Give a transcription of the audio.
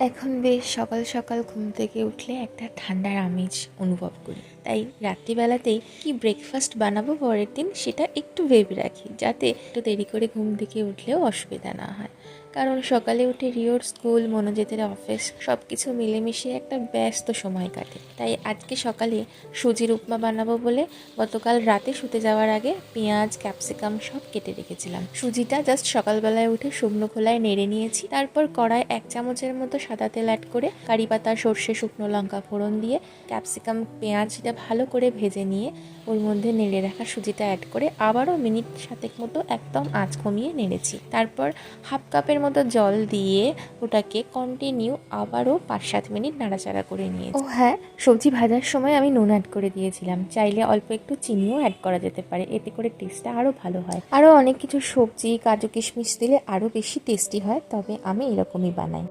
এখন বেশ সকাল সকাল ঘুম থেকে উঠলে একটা ঠান্ডার আমেজ অনুভব করি। তাই রাত্রিবেলাতেই কি ব্রেকফাস্ট বানাবো পরের দিন সেটা একটু ভেবে রাখি, যাতে একটু দেরি করে ঘুম থেকে উঠলেও অসুবিধা না হয়। কারণ সকালে উঠে রিওর স্কুল, মনোজেতের অফিস সব কিছু মিলেমিশে একটা ব্যস্ত সময় কাটে। তাই আজকে সকালে সুজির উপমা বানাবো বলে গতকাল রাতে শুতে যাওয়ার আগে পেঁয়াজ, ক্যাপসিকাম সব কেটে রেখেছিলাম। সুজিটা জাস্ট সকালবেলায় উঠে শুকনো খোলায় নেড়ে নিয়েছি, তারপর কড়ায় এক চামচের মতো সাদা তেল অ্যাড করে কারি পাতা, সর্ষে, শুকনো লঙ্কা ফোড়ন দিয়ে ক্যাপসিকাম পেঁয়াজটা ভালো করে ভেজে নিয়ে ওর মধ্যে নেড়ে রাখা সুজিটা অ্যাড করে আবারও মিনিট সাতেক মতো একদম আঁচ কমিয়ে নেড়েছি। তারপর হাফ কাপের মতো জল দিয়ে ওটাকে কন্টিনিউ আবারও পাঁচ সাত মিনিট নাড়াচাড়া করে নিয়ে ও হ্যাঁ সবজি ভাজার সময় আমি নুন অ্যাড করে দিয়েছিলাম। চাইলে অল্প একটু চিনিও অ্যাড করা যেতে পারে, এতে করে টেস্টটা আরও ভালো হয়। আরও অনেক কিছু সবজি, কাজু কিশমিশ দিলে আরও বেশি টেস্টি হয়, তবে আমি এরকমই বানাই।